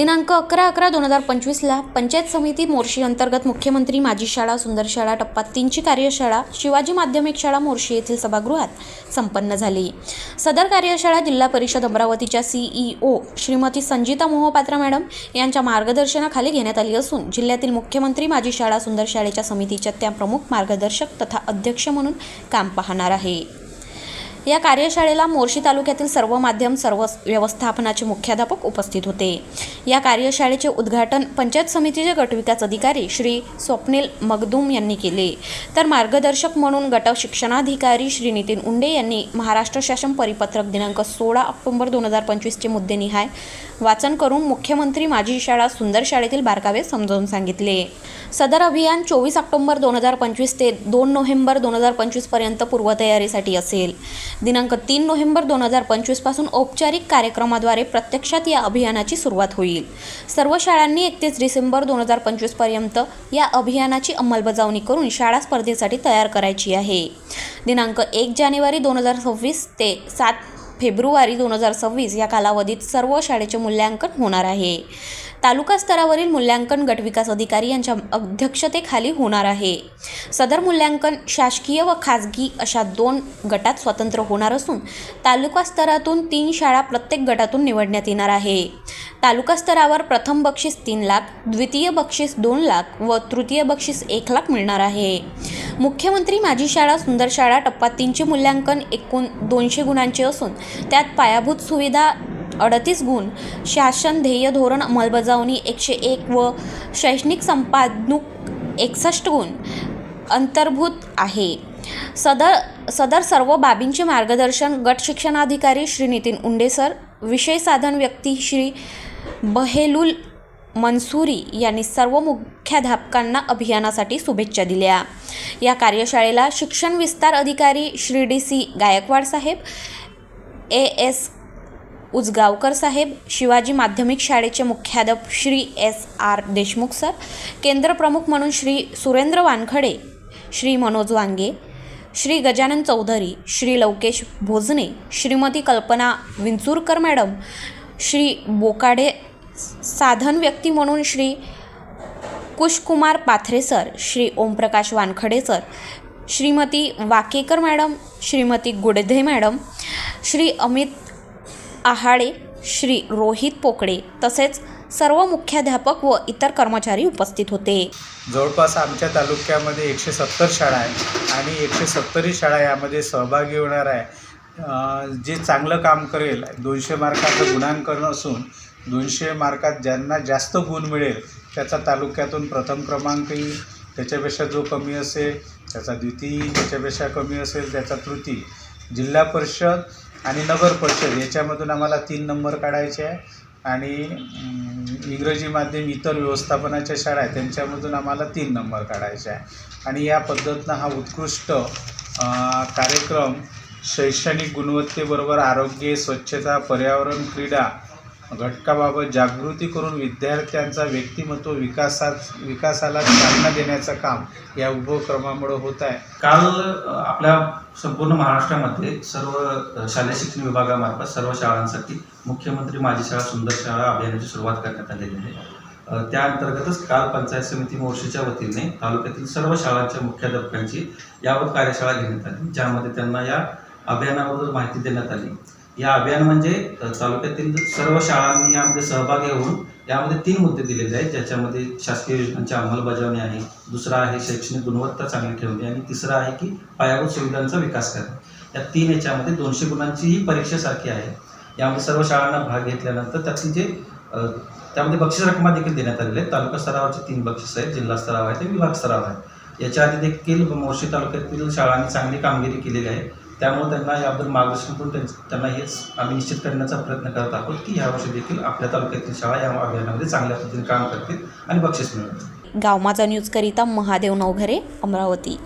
दिनांक अकरा अकरा दोन हजार पंचवीसला पंचायत समिती मोर्शी अंतर्गत मुख्यमंत्री माजी शाळा सुंदर शाळा टप्पा तीनची कार्यशाळा शिवाजी माध्यमिक शाळा मोर्शी येथील सभागृहात संपन्न झाली. सदर कार्यशाळा जिल्हा परिषद अमरावतीच्या सीईओ श्रीमती संजिता मोहपात्रा मॅडम यांच्या मार्गदर्शनाखाली घेण्यात आली असून जिल्ह्यातील मुख्यमंत्री माजी शाळा सुंदर शाळेच्या समितीच्या त्या प्रमुख मार्गदर्शक तथा अध्यक्ष म्हणून काम पाहणार आहे. या कार्यशाळेला मोर्शी तालुक्यातील सर्व माध्यम सर्व व्यवस्थापनाचे मुख्याध्यापक उपस्थित होते. या कार्यशाळेचे उद्घाटन पंचायत समितीचे गटविकास अधिकारी श्री स्वप्नील मगदूम यांनी केले. तर मार्गदर्शक म्हणून गट शिक्षणाधिकारी श्री नितीन उंडे यांनी महाराष्ट्र शासन परिपत्रक दिनांक सोळा ऑक्टोबर दोन हजार पंचवीसचे मुद्देनिहाय वाचन करून मुख्यमंत्री माझी शाळा सुंदर शाळेतील बारकावे समजावून सांगितले. सदर अभियान चोवीस ऑक्टोबर दोन हजार पंचवीस ते दोन नोव्हेंबर दोन हजार पंचवीसपर्यंत पूर्वतयारीसाठी असेल. दिनांक तीन नोव्हेंबर दोन हजार पंचवीसपासून औपचारिक कार्यक्रमाद्वारे प्रत्यक्षात या अभियानाची सुरुवात होईल. सर्व शाळांनी एकतीस डिसेंबर दोन हजार पंचवीसपर्यंत या अभियानाची अंमलबजावणी करून शाळा स्पर्धेसाठी तयार करायची आहे. दिनांक एक जानेवारी दोन हजार सव्वीस ते सात फेब्रुवारी दोन हजार सव्वीस या कालावधीत सर्व शाळेचे मूल्यांकन होणार आहे. तालुका स्तरावरील मूल्यांकन गटविकास अधिकारी यांच्या अध्यक्षतेखाली होणार आहे. सदर मूल्यांकन शासकीय व खाजगी अशा दोन गटात स्वतंत्र होणार असून तालुका स्तरातून तीन शाळा प्रत्येक गटातून निवडण्यात येणार आहे. तालुका स्तरावर प्रथम बक्षीस तीन लाख द्वितीय बक्षीस दोन लाख व तृतीय बक्षीस एक लाख मिळणार आहे. मुख्यमंत्री माझी शाळा सुंदर शाळा टप्पा तीनचे मूल्यांकन एकूण दोनशे गुणांचे असून त्यात पायाभूत सुविधा अडतीस गुण शासन ध्येय धोरण अंमलबजावणी एकशे एक व शैक्षणिक संपादनूक एकसष्ट गुण अंतर्भूत आहे. सदर सदर सर्व बाबींचे मार्गदर्शन गट शिक्षणाधिकारी श्री नितीन उंडे सर विषय साधन व्यक्ती श्री बहेलुल मनसुरी यांनी सर्व मुख्याध्यापकांना अभियानासाठी शुभेच्छा दिल्या. या कार्यशाळेला शिक्षण विस्तार अधिकारी श्री डी सी गायकवाड साहेब ए एस उजगावकर साहेब शिवाजी माध्यमिक शाळेचे मुख्याध्यापक Shri S R Deshmukh sir केंद्रप्रमुख म्हणून श्री सुरेंद्र वानखडे श्री मनोज वांगे श्री गजानन चौधरी श्री लवकेश भोजने श्रीमती कल्पना विंचूरकर मॅडम श्री बोकाडे साधन व्यक्ती म्हणून Shri Kushkumar Pathare sir Shri Omprakash Wankhade sir Shrimati Wakekar madam Shrimati Gudadhe madam Shri Amit Ahade Shri Rohit Pokale तसेच सर्व मुख्याध्यापक व इतर कर्मचारी उपस्थित होते. जवळपास आमच्या तालुक्यामध्ये एकशे सत्तर शाळा आहेत आणि एकशे सत्तरही शाळा यामध्ये सहभागी होणार आहे. जे चांगलं काम करेल दोनशे मार्काचं गुणांकन असून दोनशे मार्कात ज्यांना जास्त गुण मिळेल त्याचा तालुक्यातून प्रथम क्रमांक येईल. त्याच्यापेक्षा जो कमी असेल त्याचा द्वितीय त्याच्यापेक्षा कमी असेल त्याचा तृतीय जिल्हा परिषद आणि नगर परिषद याच्यामधून आम्हाला तीन नंबर काढायचे आहे. आणि इंग्रजी माध्यम इतर व्यवस्थापनाच्या शाळा आहेत त्यांच्यामधून आम्हाला तीन नंबर काढायचे आहे. आणि या पद्धतीनं हा उत्कृष्ट कार्यक्रम शैक्षणिक गुणवत्तेबरोबर आरोग्य स्वच्छता पर्यावरण क्रीडा घटकाबाबत जागृती करून विद्यार्थ्यांचा व्यक्तिमत्व विकासात विकासाला चालना देण्याचं काम या उपक्रमामुळे होत आहे. काल आपल्या संपूर्ण महाराष्ट्रामध्ये सर्व शालेय शिक्षण विभागामार्फत सर्व शाळांसाठी मुख्यमंत्री माझी शाळा सुंदर शाळा अभियानाची सुरुवात करण्यात आलेली आहे. त्या अंतर्गतच काल पंचायत समिती मोर्शीच्या वतीने तालुक्यातील सर्व शाळांच्या मुख्याध्यापकांची यावर कार्यशाळा घेण्यात आली ज्यामध्ये त्यांना या अभियानाबद्दल माहिती देण्यात आली. या अभियान म्हणजे तालुक्यातील सर्व शाळांनी यामध्ये सहभागी होऊन यामध्ये तीन मुद्दे दिलेले आहेत. ज्याच्यामध्ये शासकीय योजनांची अंमलबजावणी आहे दुसरा आहे शैक्षणिक गुणवत्ता चांगली ठेवणे आणि तिसरा आहे की पायाभूत सुविधांचा विकास करणे. या तीन याच्यामध्ये दोनशे गुणांची ही परीक्षेसारखी आहे. यामध्ये सर्व शाळांना भाग घेतल्यानंतर त्यातली जे त्यामध्ये बक्षीस रक्कमा देखील देण्यात आलेल्या आहेत. तालुका स्तरावरचे तीन बक्षीस आहेत जिल्हा स्तरावर आहे ते विभाग स्तरावर आहे. याच्या आधी देखील मोर्शी तालुक्यातील शाळांनी चांगली कामगिरी केलेली आहे. त्यामुळे त्यांना याबद्दल मार्गदर्शन करून त्यांना हेच आम्ही निश्चित करण्याचा प्रयत्न करत आहोत की यावर्षी देखील आपल्या तालुक्यातील शाळा या अभियानामध्ये चांगल्या पद्धतीने काम करतील आणि बक्षीस मिळवतील. गाव माझा न्यूजकरिता महादेव नवघरे अमरावती.